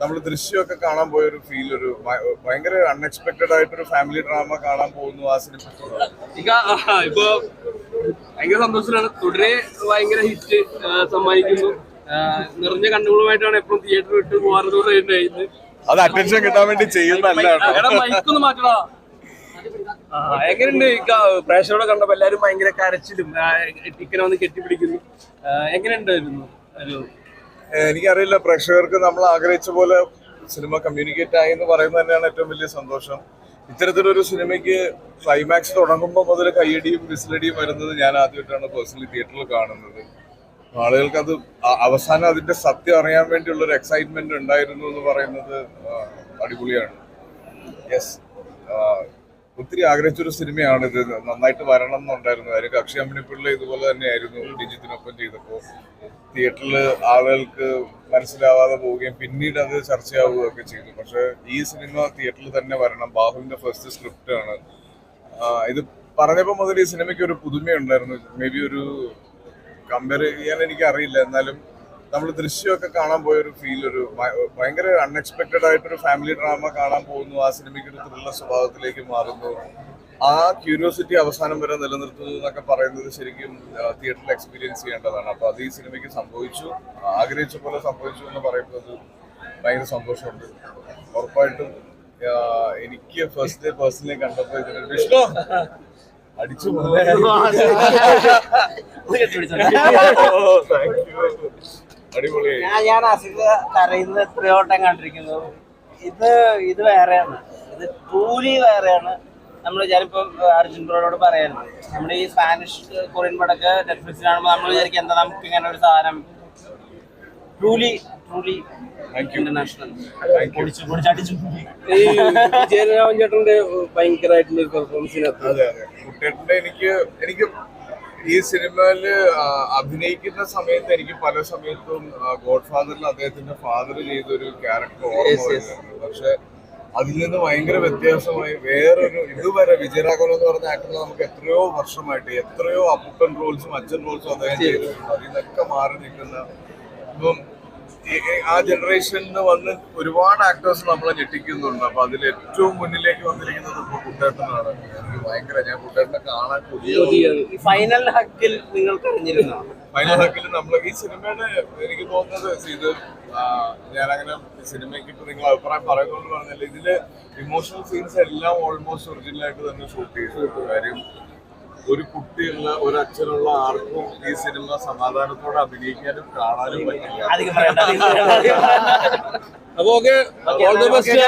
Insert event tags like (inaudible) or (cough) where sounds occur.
നമ്മൾ ദൃശ്യമൊക്കെ കാണാൻ പോയ ഒരു ഫീൽ ഒരു ഭയങ്കര അൺഎക്സ്പെക്ടഡ് ആയിട്ടൊരു ഫാമിലി ഡ്രാമ കാണാൻ പോകുന്നു ആ സിനിമ ഇപ്പൊ ഭയങ്കര സന്തോഷത്തിലാണ്. തുടരെ ഭയങ്കര ഹിറ്റ് സമ്മാനിക്കുന്നു. നിറഞ്ഞ കണ്ണുകളുമായിട്ടാണ് എപ്പോഴും തിയേറ്റർ വിട്ട് പോകാറുണ്ട് അത് അറ്റൻഷൻ കിട്ടാൻ വേണ്ടി ചെയ്യുന്നല്ല മൈക്കൊന്ന് ആ, എങ്ങനെയുണ്ട് പ്രേക്ഷകരോട് കണ്ടപ്പോ എല്ലാരും ഭയങ്കര കരച്ചിലും ടിക്കനെ വന്ന് കെട്ടിപ്പിടിക്കുന്നു. എങ്ങനെയുണ്ടായിരുന്നു ഒരു എനിക്കറിയില്ല പ്രേക്ഷകർക്ക് നമ്മൾ ആഗ്രഹിച്ച പോലെ സിനിമ കമ്മ്യൂണിക്കേറ്റ് ആയി എന്ന് പറയുന്നത് തന്നെയാണ് ഏറ്റവും വലിയ സന്തോഷം. ഇത്തരത്തിലൊരു സിനിമയ്ക്ക് ക്ലൈമാക്സ് തുടങ്ങുമ്പോൾ മുതൽ കയ്യടിയും വിസിലടിയും വരുന്നത് ഞാൻ ആദ്യമായിട്ടാണ് പേഴ്സണലി തിയേറ്ററിൽ കാണുന്നത്. ആളുകൾക്ക് അത് അവസാനം അതിന്റെ സത്യം അറിയാൻ വേണ്ടിയുള്ള ഒരു എക്സൈറ്റ്മെന്റ് ഉണ്ടായിരുന്നു എന്ന് പറയുന്നത് അടിപൊളിയാണ്. യെസ് ഒത്തിരി ആഗ്രഹിച്ചൊരു സിനിമയാണ് ഇത്. നന്നായിട്ട് വരണം എന്നുണ്ടായിരുന്നു കാര്യം കക്ഷി അമ്മിണിപ്പിള്ള ഇതുപോലെ തന്നെയായിരുന്നു ഡിജിറ്റിനൊപ്പം ചെയ്തപ്പോൾ തിയേറ്ററിൽ ആളുകൾക്ക് മനസ്സിലാവാതെ പോവുകയും പിന്നീട് അത് ചർച്ചയാവുകയൊക്കെ ചെയ്തു. പക്ഷെ ഈ സിനിമ തിയേറ്ററിൽ തന്നെ വരണം. ബാഹുവിന്റെ ഫസ്റ്റ് സ്ക്രിപ്റ്റ് ആണ്. ഇത് പറഞ്ഞപ്പോൾ മുതൽ ഈ സിനിമയ്ക്ക് ഒരു പുതുമയുണ്ടായിരുന്നു. മേ ബി ഒരു കമ്പയർ ചെയ്യാൻ എനിക്ക് അറിയില്ല എന്നാലും നമ്മൾ ദൃശ്യമൊക്കെ കാണാൻ പോയ ഒരു ഫീൽ ഒരു ഭയങ്കര അൺഎക്സ്പെക്റ്റഡ് ആയിട്ടൊരു ഫാമിലി ഡ്രാമ കാണാൻ പോകുന്നു. ആ സിനിമയ്ക്ക് ഒരു ത്രില്ല സ്വഭാവത്തിലേക്ക് മാറുന്നു. ആ ക്യൂരിയോസിറ്റി അവസാനം വരെ നിലനിർത്തുന്നു എന്നൊക്കെ പറയുന്നത് ശരിക്കും തിയേറ്ററിൽ എക്സ്പീരിയൻസ് ചെയ്യേണ്ടതാണ്. അപ്പൊ അത് ഈ സിനിമയ്ക്ക് സംഭവിച്ചു. ആഗ്രഹിച്ച പോലെ സംഭവിച്ചു എന്ന് പറയുന്നത് ഭയങ്കര സന്തോഷമുണ്ട്. ഉറപ്പായിട്ടും എനിക്ക് ഫസ്റ്റ് ഡേ പേഴ്സണലി കണ്ടപ്പോ ഇതിന് വിഷ്ണു! അടിച്ചു പോലെ അടിപൊളിയായി (laughs) (laughs) (laughs) ഞാൻ ഞാൻ അസിത് കരയുന്നത് എത്രയോ വട്ടം കണ്ടിരിക്കുന്നു. ഇത് ഇത് വേറെയാണ്. ഇത് കൂലി വേറെയാണ്. നമ്മൾ ഞാനിപ്പം അർജുൻ ബ്രോയോട് പറയായിരുന്നു നമ്മുടെ ഈ സ്പാനിഷ് കൊറിയൻ പടക്ക് നെറ്റ്ഫ്ലിക്സിൽ കാണുമ്പോൾ നമ്മൾ വിചാരിക്കും എന്താ നമുക്ക് ഇങ്ങനെ ഒരു സാധനം. ട്രൂലി ട്രൂലി ഇന്റർനാഷണൽ ഈ വിജയരാമൻ ചേട്ടന്റെ ഭയങ്കരമായിട്ടുള്ള ഒരു പെർഫോമൻസിനകത്ത് അതെ അതെ. കുട്ടേട്ടന്റെ എനിക്ക് എനിക്ക് ഈ സിനിമയിൽ അഭിനയിക്കുന്ന സമയത്ത് എനിക്ക് പല സമയത്തും ഗോഡ് ഫാദറിൽ അദ്ദേഹത്തിന്റെ ഫാദർ ചെയ്ത ഒരു ക്യാരക്ടർ ഓർമ്മ വരുന്നുണ്ട്. പക്ഷെ അതിൽ നിന്ന് ഭയങ്കര വ്യത്യാസമായി വേറൊരു ഇതുവരെ വിജയരാഘവൻ എന്ന് പറഞ്ഞ ആക്ടർ നമുക്ക് എത്രയോ വർഷമായിട്ട് എത്രയോ അപ്പൂപ്പൻ റോൾസും അച്ഛൻ റോൾസും അദ്ദേഹം ചെയ്തിട്ടുണ്ട്. അതിൽ നിന്നൊക്കെ മാറി നിൽക്കുന്ന ഇപ്പം ആ ജനറേഷനിൽ വന്ന് ഒരുപാട് ആക്ടേഴ്സ് നമ്മളെ ഞെട്ടിക്കുന്നുണ്ട്. അപ്പൊ അതിൽ ഏറ്റവും മുന്നിലേക്ക് വന്നിരിക്കുന്നത് ഇപ്പൊ കുട്ടേട്ടനാണ് എനിക്ക് ഭയങ്കര ഞാൻ കുട്ടേട്ടനെ കാണാൻ പുതിയ ഫൈനൽ ഹക്കിൽ നിങ്ങൾ ഫൈനൽ ഹക്കിൽ നമ്മൾ ഈ സിനിമയുടെ എനിക്ക് തോന്നുന്നത് ഇത് ഞാനങ്ങനെ സിനിമയ്ക്ക് ഇപ്പൊ നിങ്ങൾ അഭിപ്രായം പറയുന്നോണ്ട് പറഞ്ഞാൽ ഇതിൽ ഇമോഷണൽ സീൻസ് എല്ലാം ഓൾമോസ്റ്റ് ഒറിജിനലായിട്ട് തന്നെ ഷൂട്ട് ചെയ്തു. കാര്യം ഒരു കുട്ടിയുള്ള ഒരു അച്ഛനുള്ള ആർക്കും ഈ സിനിമ സമാധാനത്തോടെ അഭിനയിക്കാനും കാണാനും പറ്റില്ല. അപ്പൊ ഓക്കെ ഓൾ ദ ബെസ്റ്റ്